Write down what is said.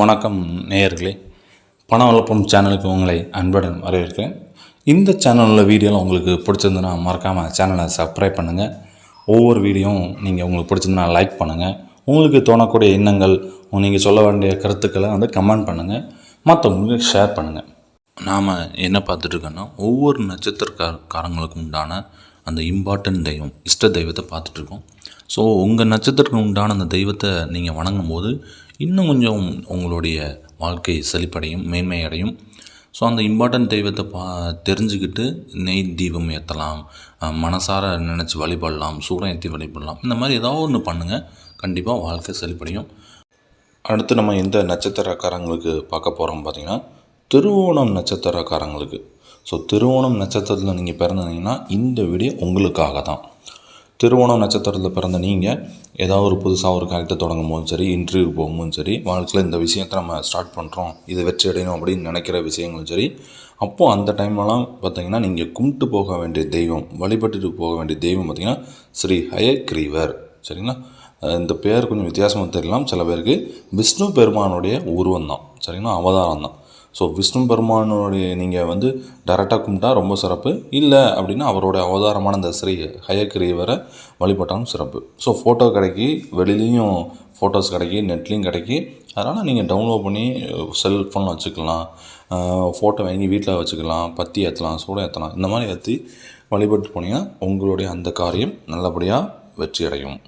வணக்கம் நேயர்களே. பண வளர்ப்பும் சேனலுக்கு உங்களை அன்புடன் வரவேற்கிறேன். இந்த சேனலில் வீடியோலாம் உங்களுக்கு பிடிச்சிருந்துன்னா மறக்காமல் சேனலை சப்ஸ்கிரைப் பண்ணுங்கள் ஒவ்வொரு வீடியோவும் நீங்கள் உங்களுக்கு பிடிச்சிருந்துன்னா லைக் பண்ணுங்கள் உங்களுக்கு தோணக்கூடிய எண்ணங்கள் நீங்கள் சொல்ல வேண்டிய கருத்துக்களை வந்து கமெண்ட் பண்ணுங்கள் மற்றவங்களுக்கு ஷேர் பண்ணுங்கள் நாம் என்ன பார்த்துட்ருக்கோன்னா ஒவ்வொரு நட்சத்திரக்காரங்களுக்கும் உண்டான அந்த இம்பார்ட்டன்ட் தெய்வம் இஷ்ட தெய்வத்தை பார்த்துட்ருக்கோம். ஸோ உங்கள் நட்சத்திரத்துக்கு உண்டான அந்த தெய்வத்தை நீங்கள் வணங்கும் போது இன்னும் கொஞ்சம் உங்களுடைய வாழ்க்கை செழிப்படையும் மேன்மையடையும். ஸோ அந்த இம்பார்ட்டன்ட் தெய்வத்தை பா தெரிஞ்சுக்கிட்டு நெய் தீபம் ஏற்றலாம் மனசார நினச்சி வழிபடலாம் சூடம் ஏற்றி வழிபடலாம் இந்த மாதிரி ஏதாவது ஒன்று பண்ணுங்கள் கண்டிப்பாக வாழ்க்கை செழிப்படையும். அடுத்து நம்ம எந்த நட்சத்திரக்காரங்களுக்கு பார்க்க போகிறோம் பார்த்தீங்கன்னா திருவோணம் நட்சத்திரக்காரங்களுக்கு. ஸோ திருவோணம் நட்சத்திரத்தில் நீங்கள் பிறந்தீங்கன்னா இந்த வீடியோ உங்களுக்காக தான். திருவோணம் நட்சத்திரத்தில் பிறந்த நீங்கள் ஏதாவது ஒரு புதுசாக ஒரு காரியத்தை தொடங்கும் போதும் சரி இன்டர்வியூ போகும்போதும் சரி வாழ்க்கையில் இந்த விஷயத்தை நம்ம ஸ்டார்ட் பண்ணுறோம் இது வெற்றி அடையணும் அப்படின்னு நினைக்கிற விஷயங்களும் சரி அப்போது அந்த டைம்லலாம் பார்த்தீங்கன்னா நீங்கள் கும்பிட்டு போக வேண்டிய தெய்வம் வழிபட்டுட்டு போக வேண்டிய தெய்வம் பார்த்தீங்கன்னா ஸ்ரீ ஹயக்ரீவர். சரிங்களா? இந்த பேர் கொஞ்சம் வித்தியாசமாக தெரியலாம். சில பேருக்கு விஷ்ணு பெருமானுடைய உருவம் தான். சரிங்களா? அவதாரம் தான் ஸோ விஷ்ணு பெருமானுடைய நீங்கள் வந்து டேரெக்டாக கும்பிட்டா ரொம்ப சிறப்பு. இல்லை அப்படின்னா அவரோட அவதாரமான அந்த ஸ்ரீ ஹயக்கிரீவரை வழிபட்டாலும் சிறப்பு. ஸோ ஃபோட்டோ கிடைக்கி வெளிலேயும் ஃபோட்டோஸ் கிடைக்கி நெட்லேயும் கிடைக்கி அதனால் நீங்கள் டவுன்லோட் பண்ணி செல்ஃபோனில் வச்சுக்கலாம். ஃபோட்டோ வாங்கி வீட்டில் வச்சுக்கலாம். பத்தி ஏற்றலாம் சூடம் ஏற்றலாம் இந்த மாதிரி ஏற்றி வழிபட்டு போனீங்கன்னா உங்களுடைய அந்த காரியம் நல்லபடியாக வெற்றி அடையும்